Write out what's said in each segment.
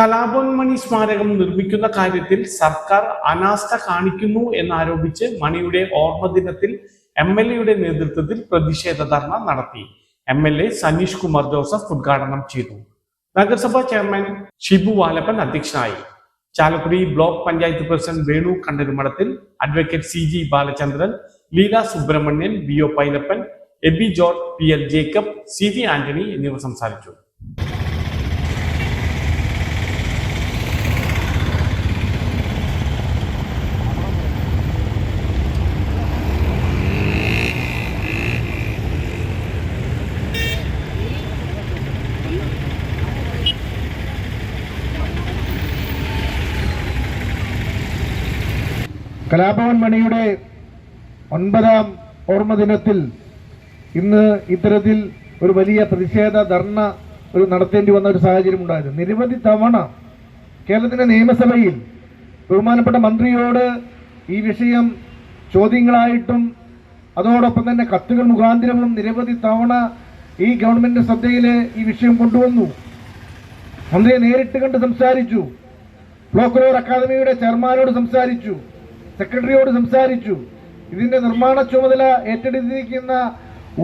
കലാഭവൻ സ്മാരകം നിർമ്മിക്കുന്ന കാര്യത്തിൽ സർക്കാർ അനാസ്ഥ കാണിക്കുന്നു എന്നാരോപിച്ച് മണിയുടെ ഓർമ്മ ദിനത്തിൽ എം എൽ എയുടെ നേതൃത്വത്തിൽ പ്രതിഷേധ ധർണ നടത്തി. M L A Saneesh Kumar Joseph ഉദ്ഘാടനം ചെയ്തു. നഗരസഭാ ചെയർമാൻ ഷിബു വാലപ്പൻ അധ്യക്ഷനായി. Chalakudy block panchayat president Venu Kandarumadathil advocate C G Balachandran Leela Subrahmanian B O Pailappan Aby George P L Jacob C V Antony എന്നിവർ സംസാരിച്ചു. കലാഭവൻ മണിയുടെ ഒൻപതാം ഓർമ്മ ദിനത്തിൽ ഇന്ന് ഇത്തരത്തിൽ ഒരു വലിയ പ്രതിഷേധ ധർണ ഒരു നടത്തേണ്ടി വന്ന ഒരു സാഹചര്യം ഉണ്ടായിരുന്നു. നിരവധി തവണ കേരളത്തിന്റെ നിയമസഭയിൽ ബഹുമാനപ്പെട്ട മന്ത്രിയോട് ഈ വിഷയം ചോദ്യങ്ങളായിട്ടും അതോടൊപ്പം തന്നെ കത്തുകൾ മുഖാന്തരവും നിരവധി തവണ ഈ ഗവൺമെന്റ് ശ്രദ്ധയിൽ ഈ വിഷയം കൊണ്ടുവന്നു. മന്ത്രിയെ നേരിട്ട് കണ്ട് സംസാരിച്ചു. ബ്ലോക്ക് ലോർ അക്കാദമിയുടെ ചെയർമാനോട് സംസാരിച്ചു. സെക്രട്ടറിയോട് സംസാരിച്ചു. ഇതിന്റെ നിർമ്മാണ ചുമതല ഏറ്റെടുത്തിരിക്കുന്ന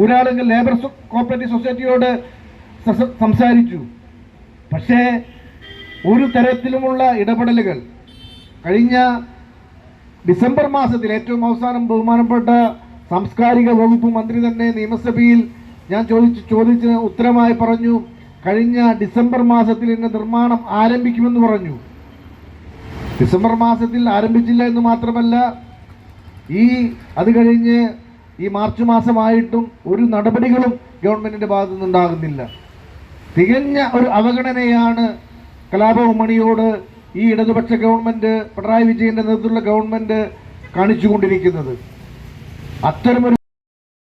ഊരാളുങ്കൽ ലേബർ കോപ്പറേറ്റീവ് സൊസൈറ്റിയോട് സംസാരിച്ചു. പക്ഷേ ഒരു തരത്തിലുമുള്ള ഇടപെടലുകൾ. കഴിഞ്ഞ ഡിസംബർ മാസത്തിൽ ഏറ്റവും അവസാനം ബഹുമാനപ്പെട്ട സാംസ്കാരിക വകുപ്പ് മന്ത്രി തന്നെ നിയമസഭയിൽ ഞാൻ ചോദിച്ചു ചോദിച്ചതിന് ഉത്തരമായി പറഞ്ഞു കഴിഞ്ഞ ഡിസംബർ മാസത്തിൽ ഇന്ന് നിർമ്മാണം ആരംഭിക്കുമെന്ന് പറഞ്ഞു. ഡിസംബർ മാസത്തിൽ ആരംഭിച്ചില്ല എന്ന് മാത്രമല്ല ഈ അത് കഴിഞ്ഞ് ഈ മാർച്ച് മാസമായിട്ടും ഒരു നടപടികളും ഗവൺമെന്റിന്റെ ഭാഗത്തു നിന്നുണ്ടാകുന്നില്ല തികഞ്ഞ ഒരു അവഗണനയാണ് കലാപമണിയോട് മണിയോട് ഈ ഇടതുപക്ഷ ഗവൺമെന്റ് പിണറായി വിജയന്റെ നേതൃത്വത്തിലുള്ള ഗവൺമെന്റ് കാണിച്ചുകൊണ്ടിരിക്കുന്നത്. അത്തരമൊരു